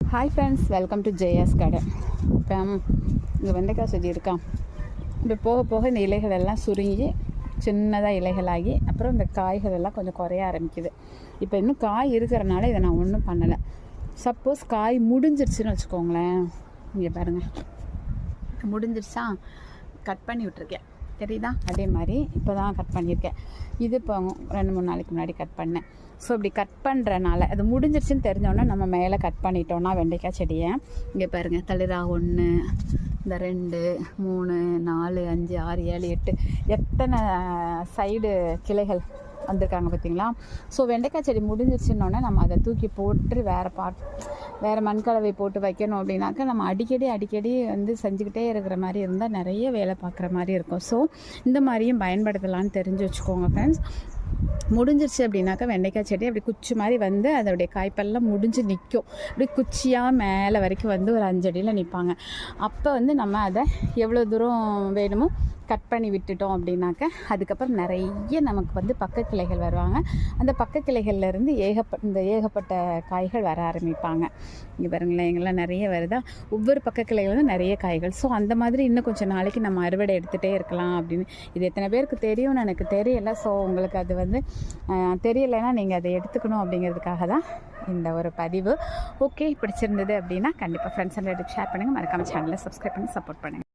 Hi friends welcome to Jaya's கடை இப்போ இங்கே வெண்டைக்காய் செடி இருக்கா? இப்போ போக போக இந்த இலைகள் எல்லாம் சுருங்கி சின்னதாக இலைகளாகி அப்புறம் இந்த காய்கள் எல்லாம் கொஞ்சம் குறைய ஆரம்பிக்குது. இப்போ இன்னும் காய் இருக்கிறனால இதை நான் ஒன்றும் பண்ணலை. சப்போஸ் காய் முடிஞ்சிருச்சுன்னு வச்சுக்கோங்களேன். இங்கே பாருங்கள் முடிஞ்சிருச்சா? கட் பண்ணி விட்ருக்கேன் தெரியுதா? அதே மாதிரி இப்போ தான் கட் பண்ணியிருக்கேன். இது இப்போ ரெண்டு மூணு நாளைக்கு முன்னாடி கட் பண்ணேன். ஸோ இப்படி கட் பண்ணுறனால அது முடிஞ்சிருச்சுன்னு தெரிஞ்சோன்னே நம்ம மேலே கட் பண்ணிட்டோன்னா வெண்டைக்காய் செடியை இங்கே பாருங்கள் தளிரா ஒன்று இந்த ரெண்டு மூணு நாலு அஞ்சு ஆறு ஏழு எட்டு எத்தனை சைடு கிளைகள் வந்திருக்காங்க பார்த்தீங்களா ஸோ வெண்டைக்காய் செடி முடிஞ்சிருச்சுன்னொன்னே நம்ம அதை தூக்கி போட்டு வேறு பாட் வேறு மண்கலவை போட்டு வைக்கணும் அப்படின்னாக்கா நம்ம அடிக்கடி அடிக்கடி வந்து செஞ்சுக்கிட்டே இருக்கிற மாதிரி இருந்தால் நிறைய வேலை பார்க்குற மாதிரி இருக்கும். ஸோ இந்த மாதிரியும் பயன்படுத்தலாம்னு தெரிஞ்சு வச்சுக்கோங்க ஃப்ரெண்ட்ஸ் முடிஞ்சிருச்சு அப்படின்னாக்கா வெண்டைக்காய் செடி அப்படி குச்சி மாதிரி வந்து அதோடைய காய்ப்பெல்லாம் முடிஞ்சு நிற்கும் அப்படி குச்சியாக மேலே வரைக்கும் வந்து ஒரு அஞ்சடியில் நிற்பாங்க அப்போ வந்து நம்ம அதை எவ்வளோ தூரம் வேணுமோ கட் பண்ணி விட்டுட்டோம் அப்படின்னாக்க அதுக்கப்புறம் நிறைய நமக்கு வந்து பக்க கிளைகள் வருவாங்க. அந்த பக்க கிளைகள்லேருந்து ஏகப்ப இந்த ஏகப்பட்ட காய்கள் வர ஆரம்பிப்பாங்க. இங்கே பாருங்களேன் எங்கெல்லாம் நிறைய வருதா? ஒவ்வொரு பக்க கிளைகளும் நிறைய காய்கள். ஸோ அந்த மாதிரி இன்னும் கொஞ்சம் நாளைக்கு நம்ம அறுவடை எடுத்துகிட்டே இருக்கலாம் அப்படின்னு. இது எத்தனை பேருக்கு தெரியும்னு எனக்கு தெரியல. ஸோ உங்களுக்கு அது வந்து தெரியலைன்னா நீங்கள் அதை எடுத்துக்கணும் அப்படிங்கிறதுக்காக தான் இந்த ஒரு பதிவு. ஓகே பிடிச்சிருந்தது அப்படின்னா கண்டிப்பாக ஃப்ரெண்ட்ஸ் அண்ட் ஷேர் பண்ணுங்கள் மறக்காமல் சேனலை சப்ஸ்கிரைப் பண்ணி சப்போர்ட் பண்ணுங்கள்